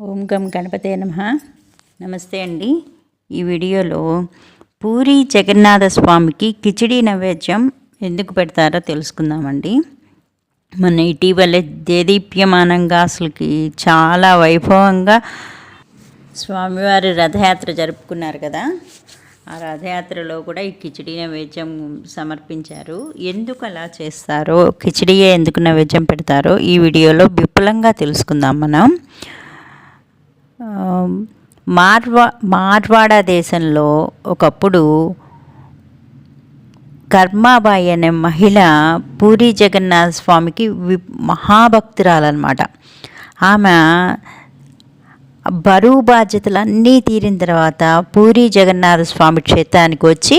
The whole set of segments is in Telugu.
ఓం గం గణపతే నమ. నమస్తే అండి. ఈ వీడియోలో పూరి జగన్నాథ స్వామికి కిచిడి నైవేద్యం ఎందుకు పెడతారో తెలుసుకుందామండి. మన ఇటీవలే దేదీప్యమానంగా అసలుకి చాలా వైభవంగా స్వామివారి రథయాత్ర జరుపుకున్నారు కదా. ఆ రథయాత్రలో కూడా ఈ కిచిడి నైవేద్యం సమర్పించారు. ఎందుకు అలా చేస్తారో కిచిడియే ఎందుకు నైవేద్యం పెడతారో ఈ వీడియోలో విపులంగా తెలుసుకుందాం మనం. మార్వా మార్వాడ దేశంలో ఒకప్పుడు కర్మాబాయి అనే మహిళ పూరి జగన్నాథ స్వామికి వి మహాభక్తురాలన్నమాట. ఆమె బరువు బాధ్యతలు అన్నీ తీరిన తర్వాత పూరి జగన్నాథ స్వామి క్షేత్రానికి వచ్చి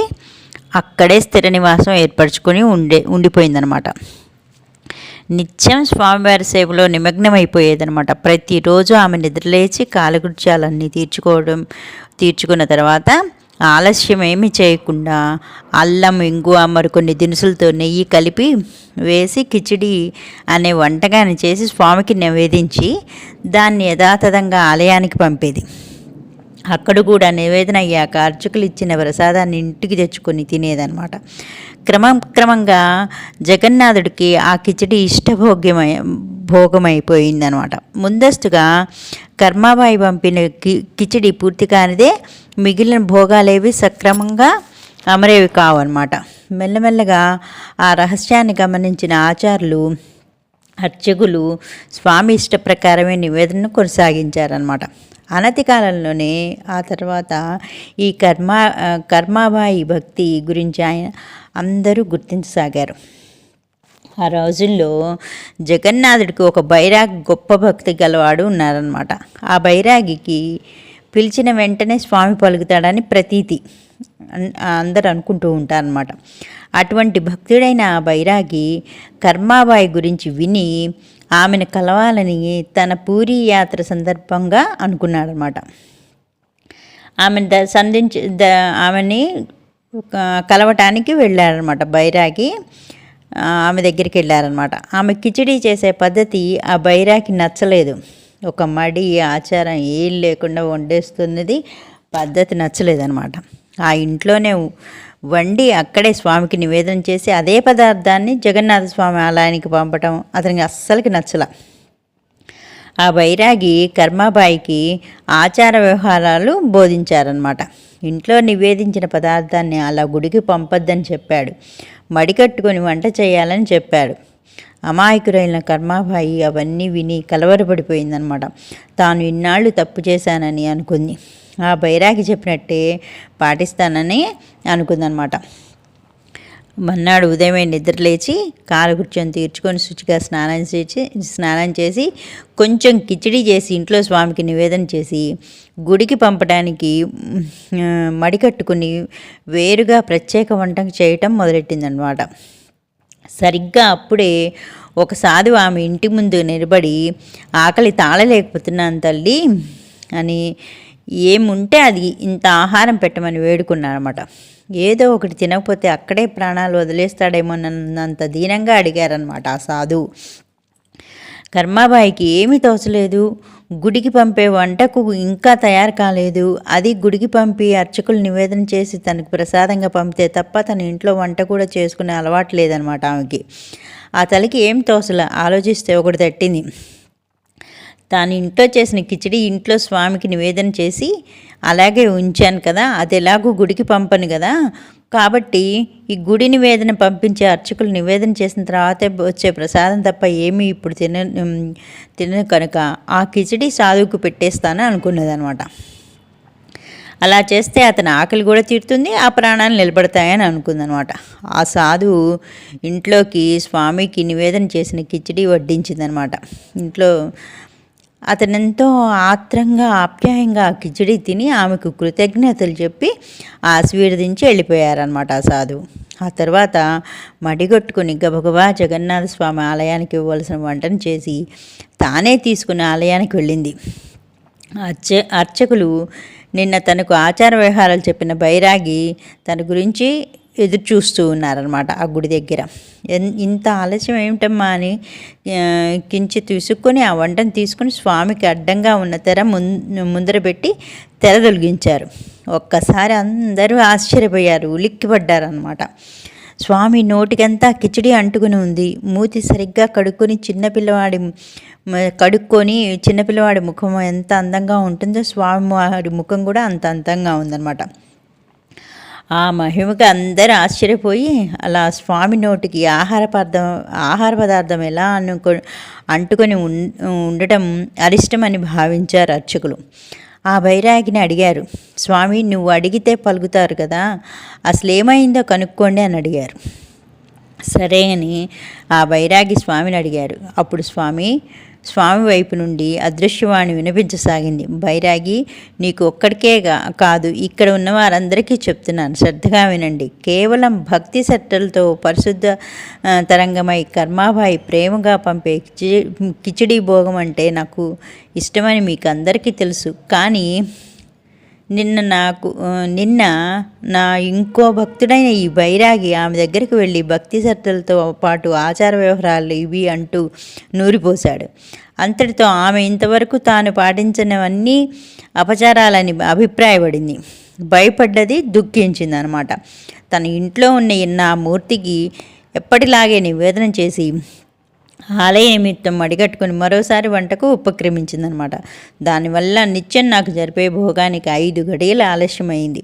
అక్కడే స్థిర నివాసం ఏర్పరచుకొని ఉండే ఉండిపోయిందనమాట నిత్యం స్వామివారి సేవలో నిమగ్నమైపోయేదనమాట ప్రతిరోజు ఆమె నిద్రలేచి కాలకృత్యాలన్నీ తీర్చుకోవడం తీర్చుకున్న తర్వాత ఆలస్యం ఏమి చేయకుండా అల్లం ఇంగువ మరికొన్ని దినుసులతో నెయ్యి కలిపి వేసి కిచిడి అనే వంటకాన్ని చేసి స్వామికి నివేదించి దాన్ని యథాతథంగా ఆలయానికి పంపేది. అక్కడ కూడా నివేదన అయ్యాక అర్చకులు ఇచ్చిన ప్రసాదాన్ని ఇంటికి తెచ్చుకొని తినేదనమాట క్రమం క్రమంగా జగన్నాథుడికి ఆ కిచడి ఇష్టభోగ్యమై భోగమైపోయిందనమాట ముందస్తుగా కర్మాబాయి పంపిన కి కిచడి పూర్తి కానిదే మిగిలిన భోగాలేవి సక్రమంగా అమరేవి కావన్నమాట. మెల్లమెల్లగా ఆ రహస్యాన్ని గమనించిన ఆచార్యులు అర్చకులు స్వామి ఇష్ట ప్రకారమే నివేదనను కొనసాగించారనమాట అనతి కాలంలోనే ఆ తర్వాత ఈ కర్మ కర్మాబాయి భక్తి గురించి ఆయన అందరూ గుర్తించసాగారు. ఆ రోజుల్లో జగన్నాథుడికి ఒక బైరాగి గొప్ప భక్తి గలవాడు ఉన్నారనమాట ఆ బైరాగికి పిలిచిన వెంటనే స్వామి పలుకుతాడని ప్రతీతి అందరు అందరూ అనుకుంటూ ఉంటారనమాట అటువంటి భక్తుడైన ఆ బైరాగి కర్మాబాయి గురించి విని ఆమెను కలవాలని తన పూరి యాత్ర సందర్భంగా అనుకున్నాడనమాట ఆమెను ద సంధించి ద ఆమెని కలవటానికి వెళ్ళారనమాట బైరాగి. ఆమె దగ్గరికి వెళ్ళారనమాట ఆమె కిచిడీ చేసే పద్ధతి ఆ బైరాకి నచ్చలేదు. ఒక మడి ఆచారం ఏం లేకుండా వండేస్తున్నది పద్ధతి నచ్చలేదనమాట ఆ ఇంట్లోనే వండి అక్కడే స్వామికి నివేదన చేసి అదే పదార్థాన్ని జగన్నాథ స్వామి ఆలయానికి పంపటం అతనికి అస్సలకి నచ్చల. ఆ బైరాగి కర్మాబాయికి ఆచార వ్యవహారాలు బోధించారనమాట ఇంట్లో నివేదించిన పదార్థాన్ని అలా గుడికి పంపొద్దని చెప్పాడు. మడికట్టుకొని వంట చేయాలని చెప్పాడు. అమాయకురైన కర్మాబాయి అవన్నీ విని కలవరపడిపోయిందనమాట. తాను ఇన్నాళ్ళు తప్పు చేశానని అనుకుంది. ఆ బైరాగి చెప్పినట్టే పాటిస్తానని అనుకుందనమాట. మన్నాడు ఉదయమే నిద్రలేచి కాలకృత్యం తీర్చుకొని శుచిగా స్నానం చేసి స్నానం చేసి కొంచెం కిచిడి చేసి ఇంట్లో స్వామికి నివేదన చేసి గుడికి పంపడానికి మడికట్టుకుని వేరుగా ప్రత్యేక వంట చేయటం మొదలెట్టిందనమాట. సరిగ్గా అప్పుడే ఒక సాధువు ఆమె ఇంటి ముందు నిలబడి ఆకలి తాళలేకపోతున్నాను తల్లి అని ఏముంటే అది ఇంత ఆహారం పెట్టమని వేడుకున్నారన్నమాట. ఏదో ఒకటి తినకపోతే అక్కడే ప్రాణాలు వదిలేస్తాడేమోనన్నంత దీనంగా అడిగారనమాట ఆ సాధువు. కర్మాబాయికి ఏమీ తోచలేదు. గుడికి పంపే వంటకు ఇంకా తయారు కాలేదు. అది గుడికి పంపి అర్చకులు నివేదన చేసి తనకు ప్రసాదంగా పంపితే తప్ప తన ఇంట్లో వంట కూడా చేసుకునే అలవాటు లేదనమాట ఆమెకి. ఆ తలకి ఏం తోసల? ఆలోచిస్తే ఒకటి తట్టింది. తాను ఇంట్లో చేసిన కిచిడి ఇంట్లో స్వామికి నివేదన చేసి అలాగే ఉంచాను కదా అది ఎలాగూ గుడికి పంపను కదా. కాబట్టి ఈ గుడి నివేదన పంపించే అర్చకులు నివేదన చేసిన తర్వాతే వచ్చే ప్రసాదం తప్ప ఏమీ ఇప్పుడు తిన తినను కనుక. ఆ కిచిడి సాధువుకు పెట్టేస్తాను అనుకున్నదనమాట. అలా చేస్తే అతని ఆకలి కూడా తీరుతుంది ఆ ప్రాణాలు నిలబడతాయని అనుకుందనమాట. ఆ సాధువు ఇంట్లోకి స్వామికి నివేదన చేసిన కిచిడి వడ్డించిందనమాట. ఇంట్లో అతనెంతో ఆత్రంగా ఆప్యాయంగా ఆ కిచిడి తిని ఆమెకు కృతజ్ఞతలు చెప్పి ఆశీర్వదించి వెళ్ళిపోయారనమాట ఆ సాధువు. ఆ తర్వాత మడిగొట్టుకుని గబగబా జగన్నాథ స్వామి ఆలయానికి ఇవ్వవలసిన వంటను చేసి తానే తీసుకుని ఆలయానికి వెళ్ళింది. అర్చ అర్చకులు నిన్న తనకు ఆచార వ్యవహారాలు చెప్పిన బైరాగి తన గురించి ఎదురు చూస్తూ ఉన్నారనమాట ఆ గుడి దగ్గర. ఇంత ఆలస్యం ఏమిటమ్మా అని కించి తీసుకొని ఆ వంటను తీసుకుని స్వామికి అడ్డంగా ఉన్న తెర ముందర పెట్టి తెర తొలగించారు. ఒక్కసారి అందరూ ఆశ్చర్యపోయారు ఉలిక్కిపడ్డారనమాట స్వామి నోటికంతా కిచిడి అంటుకుని ఉంది. మూతి సరిగ్గా కడుక్కొని చిన్నపిల్లవాడి కడుక్కొని చిన్నపిల్లవాడి ముఖం ఎంత అందంగా ఉంటుందో స్వామి వాడి ముఖం కూడా అంత అందంగా ఉందన్నమాట. ఆ మహిమకు అందరూ ఆశ్చర్యపోయి అలా స్వామి నోటికి ఆహార పదార్థం ఆహార పదార్థం ఎలా అనుకో అంటుకొని ఉండటం అరిష్టమని భావించారు అర్చకులు. ఆ బైరాగిని అడిగారు స్వామి నువ్వు అడిగితే పలుకుతారు కదా అసలు ఏమైందో కనుక్కోండి అని అడిగారు. సరే అని ఆ బైరాగి స్వామిని అడిగారు. అప్పుడు స్వామి స్వామి వైపు నుండి అదృశ్యవాణి వినిపించసాగింది. బైరాగి నీకు ఒక్కడికే కాదు ఇక్కడ ఉన్న వారందరికీ చెప్తున్నాను శ్రద్ధగా వినండి. కేవలం భక్తి సెట్టలతో పరిశుద్ధ తరంగమై కర్మాభాయి ప్రేమగా పంపే కిచిడి భోగం అంటే నాకు ఇష్టమని మీకు అందరికీ తెలుసు. కానీ నిన్న నాకు నిన్న నా ఇంకో భక్తుడైన ఈ బైరాగి ఆమె దగ్గరికి వెళ్ళి భక్తి శ్రద్ధలతో పాటు ఆచార వ్యవహారాలు ఇవి అంటూ నూరిపోశాడు. అంతటితో ఆమె ఇంతవరకు తాను పాటించినవన్నీ అపచారాలని అభిప్రాయపడింది. భయపడ్డది దుఃఖించింది అనమాట తన ఇంట్లో ఉన్న నా మూర్తికి ఎప్పటిలాగే నివేదన చేసి ఆలయ నిమిత్తం అడిగట్టుకుని మరోసారి వంటకు ఉపక్రమించిందనమాట. దానివల్ల నిత్యం నాకు జరిపే భోగానికి ఐదు గడియలు ఆలస్యమైంది.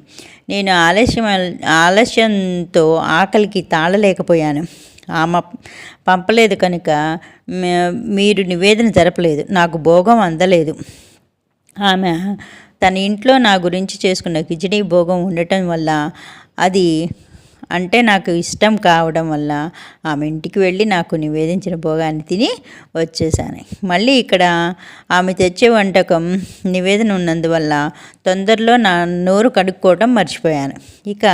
నేను ఆలస్యం ఆలస్యంతో ఆకలికి తాళలేకపోయాను. ఆమె పంపలేదు కనుక మీరు నివేదన జరపలేదు. నాకు భోగం అందలేదు. ఆమె తన ఇంట్లో నా గురించి చేసుకున్న కిచడీ భోగం ఉండటం వల్ల అది అంటే నాకు ఇష్టం కావడం వల్ల ఆమె ఇంటికి వెళ్ళి నాకు నివేదించిన భోగాన్ని తిని వచ్చేసాను. మళ్ళీ ఇక్కడ ఆమె తెచ్చే వంటకం నివేదన ఉన్నందువల్ల తొందరలో నా నోరు కడుక్కోవటం మర్చిపోయాను. ఇక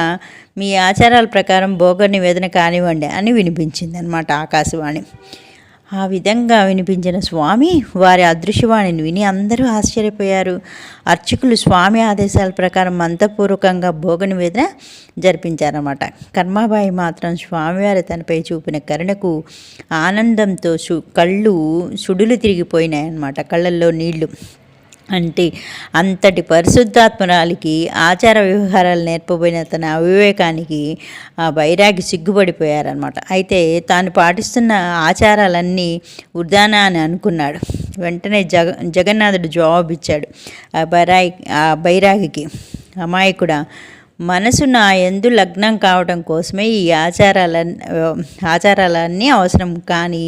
మీ ఆచారాల ప్రకారం భోగ నివేదన కానివ్వండి అని వినిపించింది అనమాట ఆకాశవాణి. ఆ విధంగా వినిపించిన స్వామి వారి అదృశ్యవాణిని విని అందరూ ఆశ్చర్యపోయారు. అర్చకులు స్వామి ఆదేశాల ప్రకారం మంతపూర్వకంగా భోగ నివేదన జరిపించారన్నమాట. కర్మాబాయి మాత్రం స్వామివారి తనపై చూపిన కరుణకు ఆనందంతో కళ్ళు సుడులు తిరిగిపోయినాయన్నమాట. కళ్ళల్లో నీళ్ళు అంటే అంతటి పరిశుద్ధాత్మరాలికి ఆచార వ్యవహారాలు నేర్పబోయిన తన అవివేకానికి ఆ బైరాగి సిగ్గుపడిపోయారనమాట అయితే తాను పాటిస్తున్న ఆచారాలన్నీ ఉదానా అని అనుకున్నాడు. వెంటనే జగ జగన్నాథుడు జవాబు ఇచ్చాడు ఆ బైరాగి ఆ బైరాగికి అమాయకుడా మనసు నా ఎందు లగ్నం కావడం కోసమే ఈ ఆచారాల ఆచారాలన్నీ అవసరం. కానీ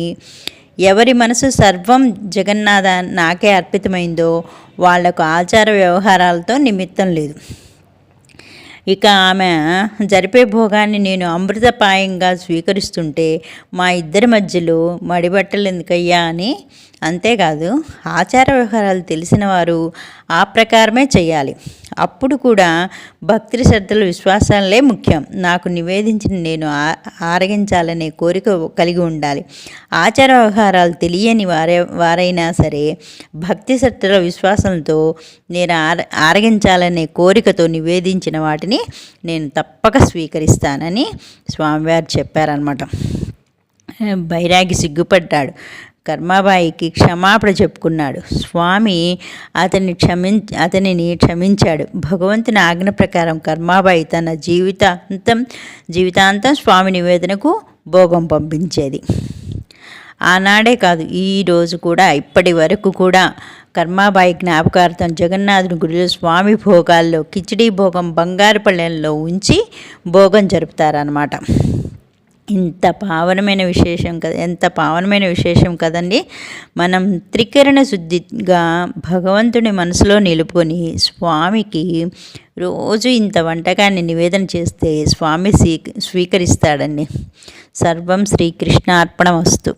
ఎవరి మనసు సర్వం జగన్నాథ నాకే అర్పితమైందో వాళ్ళకు ఆచార వ్యవహారాలతో నిమిత్తం లేదు. ఇక ఆమె జరిపే భోగాన్ని నేను అమృతపాయంగా స్వీకరిస్తుంటే మా ఇద్దరి మధ్యలో మడిబట్టలు ఎందుకయ్యా అని? అంతేకాదు ఆచార వ్యవహారాలు తెలిసిన వారు ఆ ప్రకారమే చేయాలి అప్పుడు కూడా భక్తి శ్రద్ధలు విశ్వాసాలే ముఖ్యం. నాకు నివేదించిన నేను ఆరగించాలనే కోరిక కలిగి ఉండాలి. ఆచార వ్యవహారాలు తెలియని వారే వారైనా సరే భక్తి శ్రద్ధల విశ్వాసంతో నేను ఆర ఆరగించాలనే కోరికతో నివేదించిన వాటిని నేను తప్పక స్వీకరిస్తానని స్వామివారు చెప్పారనమాట బైరాగి సిగ్గుపడ్డాడు. కర్మాబాయికి క్షమాపణ చెప్పుకున్నాడు. స్వామి అతన్ని క్షమిం అతనిని క్షమించాడు. భగవంతుని ఆజ్ఞ ప్రకారం కర్మాబాయి తన జీవితాంతం జీవితాంతం స్వామి నివేదనకు భోగం పంపించేది. ఆనాడే కాదు ఈ రోజు కూడా ఇప్పటి వరకు కూడా కర్మాబాయి జ్ఞాపకార్థం జగన్నాథుని గుడిలో స్వామి భోగాల్లో కిచిడీ భోగం బంగారు పళ్ళెంలో ఉంచి భోగం జరుపుతారనమాట ఇంత పావనమైన విశేషం కదా ఎంత పావనమైన విశేషం కదండి. మనం త్రికరణ శుద్ధిగా భగవంతుని మనసులో నిలుపుకొని స్వామికి రోజు ఇంత వంటకాన్ని నివేదన చేస్తే స్వామి స్వీ స్వీకరిస్తాడండి. సర్వం శ్రీకృష్ణ అర్పణ వస్తు